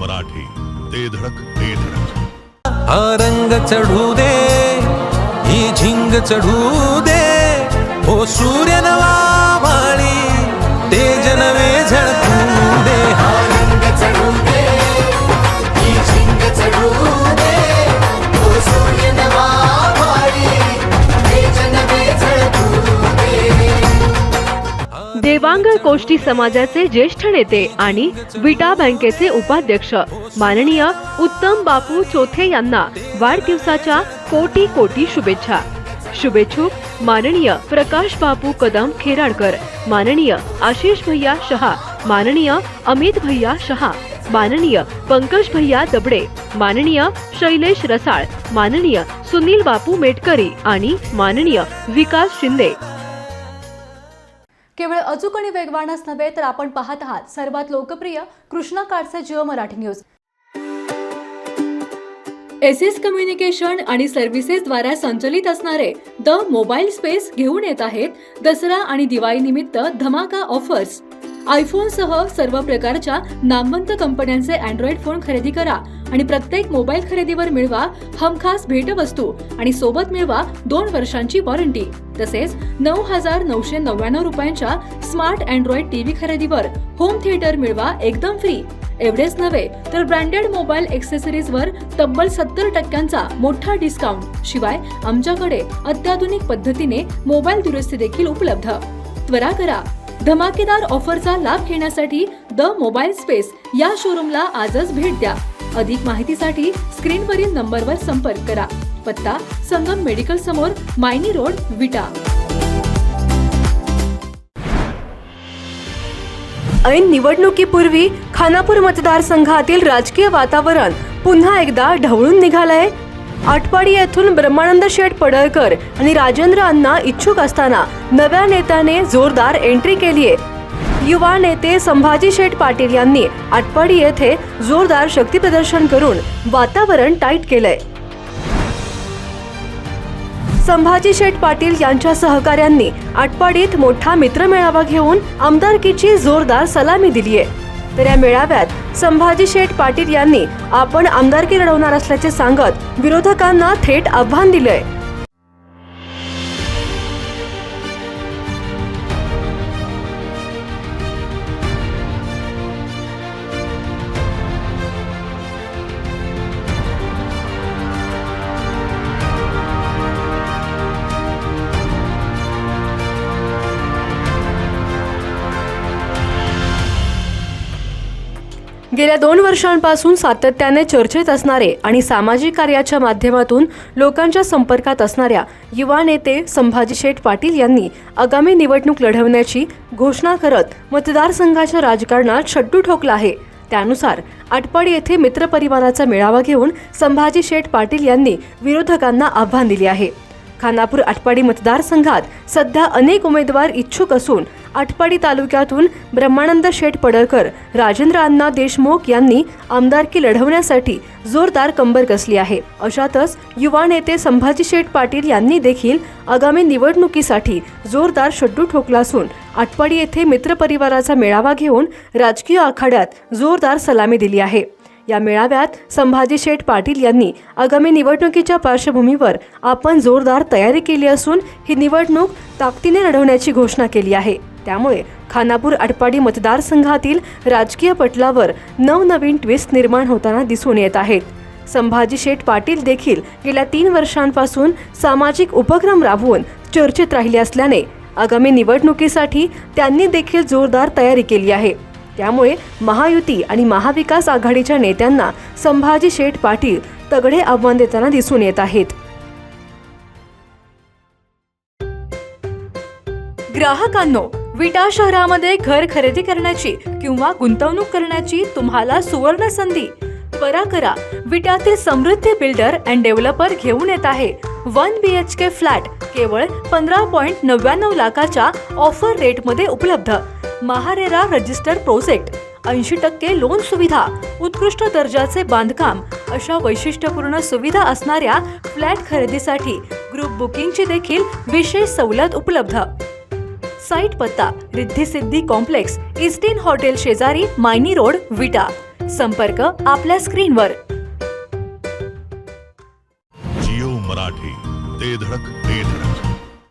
मराठी. ते धडक ते धडक. हा रंग चढू दे ही झिंग चढू दे. हो सूर्य नवा देवांग कोष्टी समाजाचे ज्येष्ठ नेते आणि विटा बँकेचे उपाध्यक्ष. माननीय उत्तम बापू चोथे यांना वाढदिवसाच्या कोटी कोटी शुभेच्छा. शुभेच्छुक माननीय प्रकाश बापू कदम खेराडकर माननीय आशिष भैया शहा माननीय अमित भैया शहा माननीय पंकज भैया दबडे माननीय शैलेश रसाळ माननीय सुनील बापू मेटकरी आणि माननीय विकास शिंदे. केवळ अचूक आणि वेगवानच नव्हे तर आपण पाहत आहात सर्वात लोकप्रिय कृष्णा काडचे Jio Marathi news. S S communication आणि सर्व्हिसेसद्वारा संचलित असणारे द मोबाईल स्पेस घेऊन येत आहेत दसरा आणि दिवाळी निमित्त धमाका ऑफर्स. आयफोनसह सर्व प्रकारच्या नामवंत कंपन्यांचे अँड्रॉइड फोन खरेदी करा आणि प्रत्येक मोबाईल खरेदीवर मिळवा हमखास भेटवस्तू आणि सोबत मिळवा दोन वर्षांची वॉरंटी तसेच नऊ हजार नऊशे नव्याण्णव रुपयांच्या स्मार्ट अँड्रॉइड टीव्ही खरेदीवर होम थिएटर मिळवा एकदम फ्री एवढेच नव्हे तर ब्रँडेड मोबाईल एक्सेसरीजवर तब्बल सत्तर टक्क्यांचा मोठा डिस्काउंट शिवाय आमच्याकडे अत्याधुनिक पद्धतीने मोबाईल दुरुस्ती देखील उपलब्ध. त्वरा करा. धमाकेदार ऑफरचा लाभ घेण्यासाठी द मोबाईल स्पेस या शोरूमला आजच भेट द्या. अधिक माहितीसाठी स्क्रीनवरील नंबरवर संपर्क करा. पत्ता संगम मेडिकल समोर मायनी रोड विटा. ऐन निवडणुकीपूर्वी खानापूर मतदारसंघातील राजकीय वातावरण पुन्हा एकदा ढवळून निघालंय. आटपाडी येथून ब्रह्मानंद शेठ पडळकर आणि राजेंद्र अण्णा इच्छुक असताना नव्या नेत्याने जोरदार एंट्री केली आहे. युवा नेते संभाजी शेठ पाटील यांनी आटपाडी येथे जोरदार शक्ती प्रदर्शन करून वातावरण टाईट केलंय. संभाजी शेठ पाटील यांच्या सहकाऱ्यांनी आटपाडीत मोठा मित्रमेळावा घेऊन आमदारकीची जोरदार सलामी दिली आहे तर या मेळाव्यात संभाजी शेठ पाटील यांनी आपण आमदारकी लढवणार असल्याचे सांगत विरोधकांना थेट आव्हान दिलंय. गेल्या दोन वर्षांपासून सातत्याने चर्चेत असणारे आणि सामाजिक कार्याच्या माध्यमातून लोकांच्या संपर्कात असणाऱ्या युवा नेते संभाजी शेठ पाटील यांनी आगामी निवडणूक लढवण्याची घोषणा करत मतदारसंघाच्या राजकारणात शड्डू ठोकला आहे. त्यानुसार आटपाडी येथे मित्रपरिवाराचा मेळावा घेऊन संभाजी शेठ पाटील यांनी विरोधकांना आव्हान दिले आहे. खानापूर आटपाडी मतदारसंघात सध्या अनेक उमेदवार इच्छुक असून आटपाडी तालुक्यातून ब्रह्मानंद शेठ पडळकर राजेंद्र अण्णा देशमुख यांनी आमदारकी लढवण्यासाठी जोरदार कंबर कसली आहे. अशातच युवा नेते संभाजी शेठ पाटील यांनी देखील आगामी निवडणुकीसाठी जोरदार शड्डू ठोकला असून आटपाडी येथे मित्रपरिवाराचा मेळावा घेऊन राजकीय आखाड्यात जोरदार सलामी दिली आहे. या मेळाव्यात संभाजी शेठ पाटील यांनी आगामी निवडणुकीच्या पार्श्वभूमीवर आपण जोरदार तयारी केली असून ही निवडणूक ताकदीने लढवण्याची घोषणा केली आहे. त्यामुळे खानापूर आटपाडी मतदारसंघातील राजकीय पटलावर नवनवीन ट्विस्ट निर्माण होताना दिसून येत आहेत संभाजी शेठ पाटील देखील गेल्या तीन वर्षांपासून सामाजिक उपक्रम राबवून चर्चेत राहिले असल्याने आगामी निवडणुकीसाठी त्यांनी देखील जोरदार तयारी केली आहे. त्यामुळे महायुती आणि महाविकास आघाडीच्या नेत्यांना संभाजी शेठ पाटील तगडे आव्हान देताना दिसून येत आहेत. ग्राहकांनो विटा शहरामध्ये घर खरेदी करण्याची किंवा गुंतवणूक करण्याची तुम्हाला सुवर्ण संधी. त्वरा करा विटातील समृद्धी बिल्डर अँड डेव्हलपर घेऊन येत आहे. One B H K flat केवळ पंधरा पॉईंट नव्याण्णव लाखाच्या ऑफर रेटमध्ये उपलब्ध. महारेरा रजिस्टर प्रोजेक्ट ऐंशी टक्के लोन सुविधा उत्कृष्ट दर्जाचे बांधकाम अशा वैशिष्ट्यपूर्ण सुविधा असणाऱ्या फ्लॅट खरेदीसाठी ग्रुप बुकिंगची देखील विशेष सवलत उपलब्ध. साईट पत्ता रिद्धी सिद्धी कॉम्प्लेक्स इस्टिन हॉटेल शेजारी मायनी रोड विटा. संपर्क आपल्या स्क्रीनवर जिओ मराठी ते धडक ते